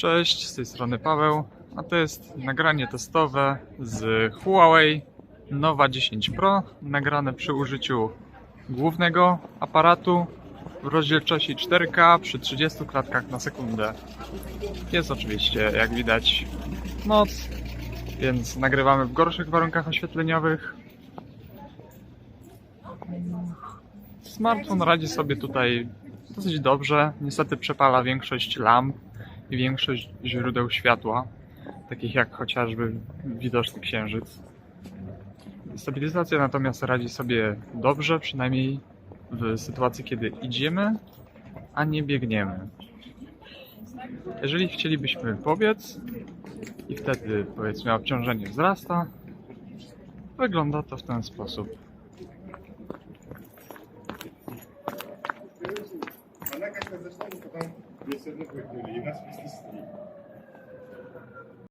Cześć, z tej strony Paweł, a to jest nagranie testowe z Huawei Nova 10 Pro, nagrane przy użyciu głównego aparatu w rozdzielczości 4K przy 30 klatkach na sekundę. Jest oczywiście, jak widać, noc, więc nagrywamy w gorszych warunkach oświetleniowych. Smartfon radzi sobie tutaj dosyć dobrze. Niestety przepala większość lamp większość źródeł światła, takich jak chociażby widoczny księżyc. Stabilizacja natomiast radzi sobie dobrze, przynajmniej w sytuacji, kiedy idziemy, a nie biegniemy. Jeżeli chcielibyśmy pobiec i wtedy powiedzmy obciążenie wzrasta, wygląda to w ten sposób. она как-то зашла, но потом ее все равно выгнали, и нас вместе с ней.